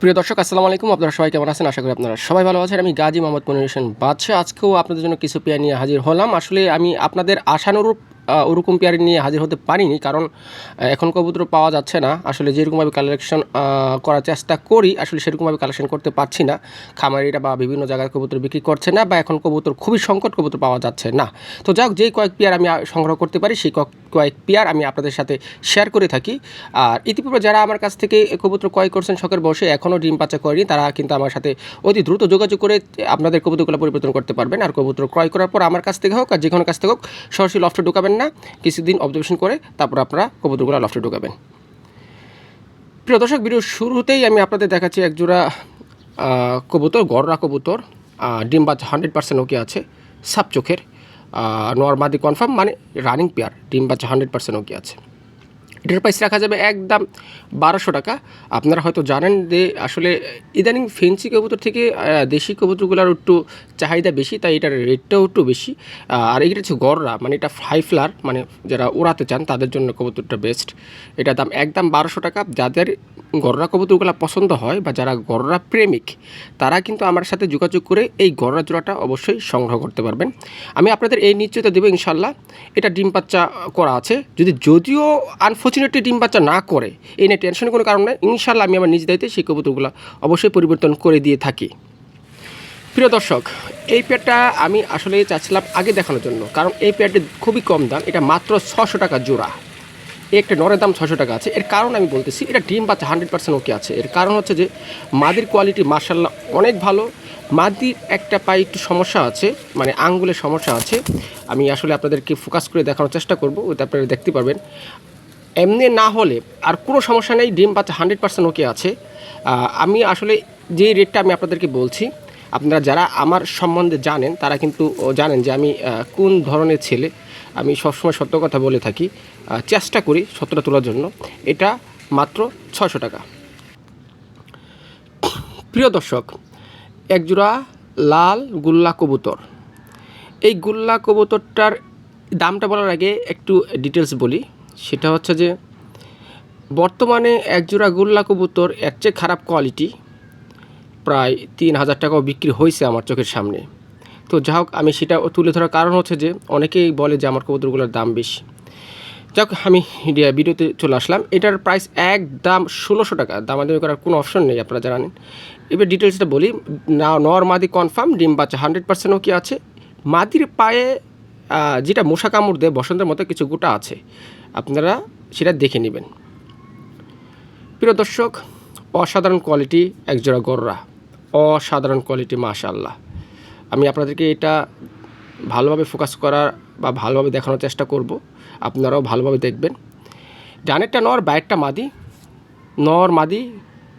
প্রিয় দর্শক, আসসালামু আলাইকুম। আপনারা সবাই কেমন আছেন? আশা করি আপনারা সবাই ভালো আছেন। আমি গাজী মোহাম্মদ মনির হোসেন বাদশাহ। আজকেও আপনাদের জন্য কিছু পেয়ে নিয়ে হাজির হলাম। আসলে আমি আপনাদের আশানুরূপ ওরকম পেয়ার নিয়ে হাজির হতে পারিনি, কারণ এখন কবুতর পাওয়া যাচ্ছে না। আসলে যেরকমভাবে কালেকশন করার চেষ্টা করি, আসলে সেরকমভাবে কালেকশন করতে পারছি না। খামারিরা বা বিভিন্ন জায়গায় কবুতর বিক্রি করছে না, বা এখন কবুতর খুবই সংকট কবুতর পাওয়া যাচ্ছে না। তো যাক, যেই কয়েক পেয়ার আমি সংগ্রহ করতে পারি, সেই কয়েক- পেয়ার আমি আপনাদের সাথে শেয়ার করে থাকি। আর ইতিপূর্বে যারা আমার কাছ থেকে কবুতর ক্রয় করছেন শখের বসে, এখনও ডিম পাচা করেনি, তারা কিন্তু আমার সাথে অতি দ্রুত যোগাযোগ করে, আপনাদের কবুতরগুলো পরিবর্তন করতে পারবেন। আর কবুতর ক্রয় করার পর আমার কাছ থেকে হোক, আর যে কোনো কাছ থেকে হোক, সরাসরি লফটে ঢুকাবেন না, কিছুদিন অবজারভেশন করে তারপর আপনারা কবুতরগুলো লফটে ঢুকাবেন। প্রিয় দর্শক ভিডিও শুরুতেই আমি আপনাদের দেখাচ্ছি একজোড়া কবুতর, গররা কবুতর ডিম হান্ড্রেড পার্সেন্ট ওকে আছে, সাপ চোখের নর্মাদি কনফার্ম মানে রানিং পেয়ার ডিম হান্ড্রেড পার্সেন্ট ওকে আছে। এটার প্রাইস রাখা যাবে একদম বারোশো টাকা। আপনারা হয়তো জানেন যে আসলে ইদানিং ফেন্সি কবুতর থেকে দেশি কবুতরগুলোর একটু চাহিদা বেশি, তাই এটার রেটটাও একটু বেশি। আর এটা হচ্ছে গররা মানে এটা হাই ফ্লার মানে যারা উড়াতে চান তাদের জন্য কবুতরটা বেস্ট এটা দাম একদম বারোশো টাকা। যাদের গররা কবুতরগুলো পছন্দ হয় বা যারা গররা প্রেমিক, তারা কিন্তু আমার সাথে যোগাযোগ করে এই গররা জোড়াটা অবশ্যই সংগ্রহ করতে পারবেন। আমি আপনাদের এই নিশ্চয়তা দেবো ইনশাল্লাহ এটা ডিম বাচ্চা করা আছে। যদি যদিও আনফর্চুনেটলি ডিম বাচ্চা না করে, এই নিয়ে টেনশনের কোনো কারণ নেই। ইনশাল্লাহ আমি আমার নিজ দায়িত্বে সেই কবুতরগুলো অবশ্যই পরিবর্তন করে দিয়ে থাকি। প্রিয় দর্শক, এই পেয়ারটা আমি আসলে চাচ্ছিলাম আগে দেখানোর জন্য, কারণ এই পেয়ারটি খুবই কম দাম, এটা মাত্র ছশো টাকা জোড়া। একটা নরের দাম ছশো টাকা আছে। এর কারণ আমি বলতেছি, এটা ডিম বাচ্চা হান্ড্রেড পার্সেন্ট ওকে আছে। এর কারণ হচ্ছে যে, মাদির কোয়ালিটি মার্শাল্লাহ অনেক ভালো। মাদির একটা পায়ে একটু সমস্যা আছে মানে আঙ্গুলের সমস্যা আছে। আমি আসলে আপনাদেরকে ফোকাস করে দেখানোর চেষ্টা করব, ওইটা আপনারা দেখতে পারবেন। এমনি না হলে আর কোনো সমস্যা নেই, ডিম বাচ্চা হান্ড্রেড পার্সেন্ট ওকে আছে। আমি আসলে যে রেটটা আমি আপনাদেরকে বলছি, আপনারা যারা আমার সম্বন্ধে জানেন, তারা কিন্তু জানেন যে আমি কোন ধরনের ছেলে। আমি সবসময় সত্য কথা বলে থাকি চেষ্টা করি সত্যটা তোলার জন্য। এটা মাত্র ছশো টাকা। প্রিয় দর্শক, একজোড়া লাল গুল্লা কবুতর। এই গুল্লা কবুতরটার দামটা বলার আগে একটু ডিটেলস বলি। সেটা হচ্ছে যে, বর্তমানে একজোড়া গোল্লা কবুতর এর চেয়ে খারাপ কোয়ালিটি প্রায় তিন হাজার টাকাও বিক্রি হয়েছে আমার চোখের সামনে। তো যা হোক, আমি সেটা তুলে ধরার কারণ হচ্ছে যে, অনেকেই বলে যে আমার কবুতরগুলোর দাম বেশি। যাক আমি ভিডিওতে চলে আসলাম। এটার প্রাইস এক দাম ষোলোশো টাকা। দামাদামি করার কোনো অপশন নেই, আপনারা জানেন এবার ডিটেলসটা বলি। না, নর মাদি কনফার্ম ডিম বাচ্চা হান্ড্রেড পার্সেন্টও কি আছে? মাদির পায়ে যেটা মশা কামড় দেয় বসন্তের মতো কিছু গোটা আছে। আপনারা সেটা দেখে নেবেন। প্রিয় দর্শক, অসাধারণ কোয়ালিটি একজোড়া গররা। অসাধারণ কোয়ালিটি মাশাল্লাহ আমি আপনাদেরকে এটা ভালোভাবে ফোকাস করার বা ভালোভাবে দেখানোর চেষ্টা করব। আপনারাও ভালোভাবে দেখবেন। ডানেরটা নর বাইরটা মাদি। নর মাদি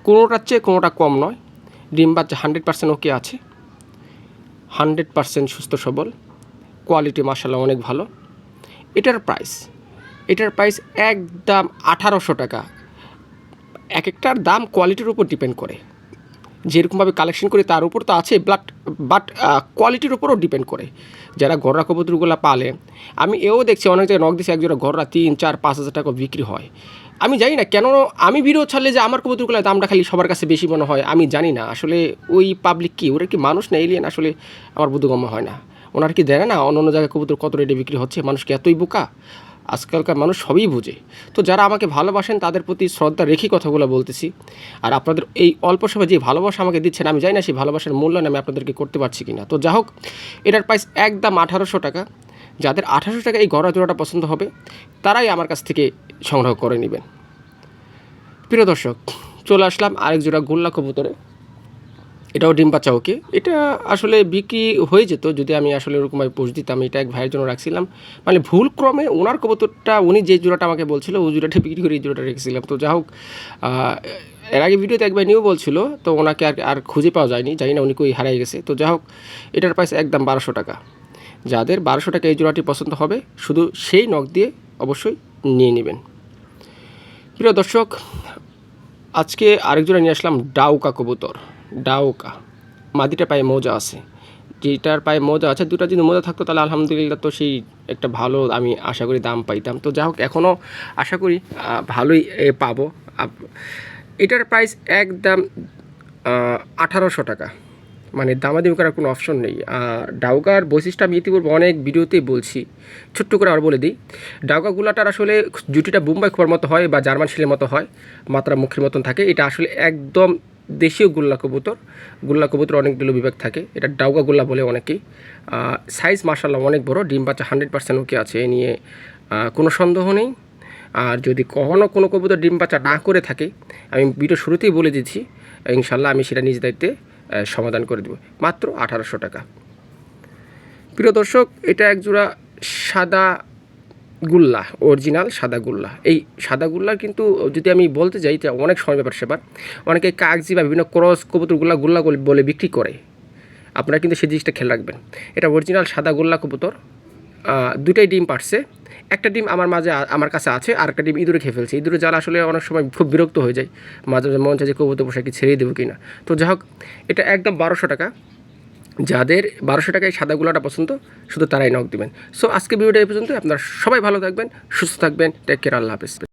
কোনোটার চেয়ে কোনোটা কম নয়। ডিম বাচ্চা হান্ড্রেড পার্সেন্ট ওকে আছে। হান্ড্রেড পার্সেন্ট সুস্থ সবল। কোয়ালিটি মার্শাল্লাহ অনেক ভালো। এটার প্রাইস এটার প্রাইস একদম আঠারোশো টাকা। এক একটার দাম কোয়ালিটির উপর ডিপেন্ড করে। যেরকমভাবে কালেকশন করি, তার উপর তো আছে বাট বাট কোয়ালিটির উপরও ডিপেন্ড করে। যারা গররা কবুতরগুলো পালে, আমি এও দেখছি অনেক জায়গায় নখ দিচ্ছে একজোড়া গররা তিন, চার, পাঁচ হাজার টাকা বিক্রি হয়। আমি জানি না কেন, আমি ভিডিও ছাড়লে যে আমার কবুতরগুলোর দামটা খালি সবার কাছে বেশি মনে হয়, আমি জানি না। আসলে ওই পাবলিক কি? ওরা কি মানুষ না এলিয়েন আসলে আমার বোধগম্য হয় না। ওনার কি দেয় না অন্য অন্য জায়গায় কবুতর কত রেটে বিক্রি হচ্ছে মানুষকে এতই বোকা? আজকালকার মানুষ সবই বুঝে। তো যারা আমাকে ভালোবাসেন, তাদের প্রতি শ্রদ্ধা রেখে কথাগুলো বলতেছি। আর আপনাদের এই অল্প সময় যে ভালোবাসা আমাকে দিচ্ছেন, আমি জানি না সেই ভালোবাসার মূল্যায়ন আমি আপনাদেরকে করতে পারছি কি না তো যা হোক, এটার প্রাইস একদম আঠারোশো টাকা। যাদের আঠারোশো টাকা এই গড়া জোড়াটা পছন্দ হবে, তারাই আমার কাছ থেকে সংগ্রহ করে নেবেন। প্রিয় দর্শক, চলে আসলাম আরেক জোড়া গোল্লা কবুতরে। এটাও ডিম পাচা ওকে এটা আসলে বিক্রি হয়ে যেত, যদি আমি আসলে ওরকমভাবে পোষ দিতাম, এটা এক ভাইয়ের জন্য রাখছিলাম। মানে ভুল ক্রমে ওনার কবুতরটা, উনি যে জোড়াটা আমাকে বলছিল ওই জোড়াটা বিক্রি করে এই জোড়াটা রেখেছিলাম। তো যা হোক এর আগে ভিডিওতে একবার নিয়েও বলছিল, তো ওনাকে আর আর খুঁজে পাওয়া যায়নি, জানি না উনি কই হারিয়ে গেছে। তো যা হোক, এটার প্রাইস একদম বারোশো টাকা। যাদের বারোশো টাকা এই জোড়াটি পছন্দ হবে, শুধু সেই নখ দিয়ে অবশ্যই নিয়ে নেবেন। প্রিয় দর্শক, আজকে আরেক জোড়া নিয়ে আসলাম ডাউকা কবুতর। ডাউকা। মাদিটা পায়ে মোজা আছে। যেটার পায়ে মোজা আছে, দুটা যদি মোজা থাকতো, তাহলে আলহামদুলিল্লাহ তো সেই একটা ভালো আমি আশা করি দাম পাইতাম। তো যা হোক এখনও আশা করি ভালোই পাবো। এটার প্রাইস একদম আঠারোশো টাকা। মানে দামাদামি করার কোনো অপশন নেই। আর ডাউকার বৈশিষ্ট্য আমি ইতিপূর্বে অনেক ভিডিওতেই বলছি। ছোট্ট করে আবার বলে দিই। ডাউকা গুলাটার আসলে জুটিটা বোম্বাই খোয়ার মতো হয় বা জার্মান শিলের মতো হয়, মাত্রা মুখের মতন থাকে। এটা আসলে একদম দেশীয় গোল্লা কবুতর। গোল্লা কবুতর অনেকগুলো বিভাগ থাকে। এটা ডাউকা গোল্লা বলে অনেকেই। সাইজ মার্শাল্লাহ অনেক বড়। ডিম বাচ্চা হান্ড্রেড পার্সেন্ট ওকে আছে। এ নিয়ে কোনো সন্দেহ নেই। আর যদি কখনও কোনো কবুতর ডিম বাচ্চা না করে থাকে, আমি ভিডিও শুরুতেই বলে দিচ্ছি ইনশাল্লাহ আমি সেটা নিজ দায়িত্বে সমাধান করে দেবো। মাত্র আঠারোশো টাকা। প্রিয় দর্শক, এটা এক জোড়া সাদা গুল্লা অরিজিনাল সাদা গুল্লা এই সাদা গুল্লা কিন্তু যদি আমি বলতে যাই অনেক সময় ব্যাপার সেবার। অনেকে কাগজি বা বিভিন্ন ক্রস কবুতরগুলা গুল্লা বলে- বিক্রি করে। আপনারা কিন্তু সেই জিনিসটা খেয়াল রাখবেন। এটা অরিজিনাল সাদা গোল্লা কবুতর। দুটাই ডিম পারছে। একটা ডিম আমার মাঝে আমার কাছে আছে, আর একটা ডিম ইঁদুরে খেয়ে ফেলছে। ইঁদুরে জ্বালা আসলে অনেক সময় খুব বিরক্ত হয়ে যায়। মাঝে মাঝে মন চায় যে কবুতর পোশাকি ছেড়েই দেবো কিনা। তো যাই হোক, এটা একদম বারোশো টাকা। যাদের বারোশো টাকায় সাদা গুলাটা পছন্দ, শুধু তারাই নক দিবেন। সো আজকে ভিডিওটা এই পর্যন্ত আপনারা সবাই ভালো থাকবেন, সুস্থ থাকবেন। টেক কেয়ার আল্লাহ হাফিজ।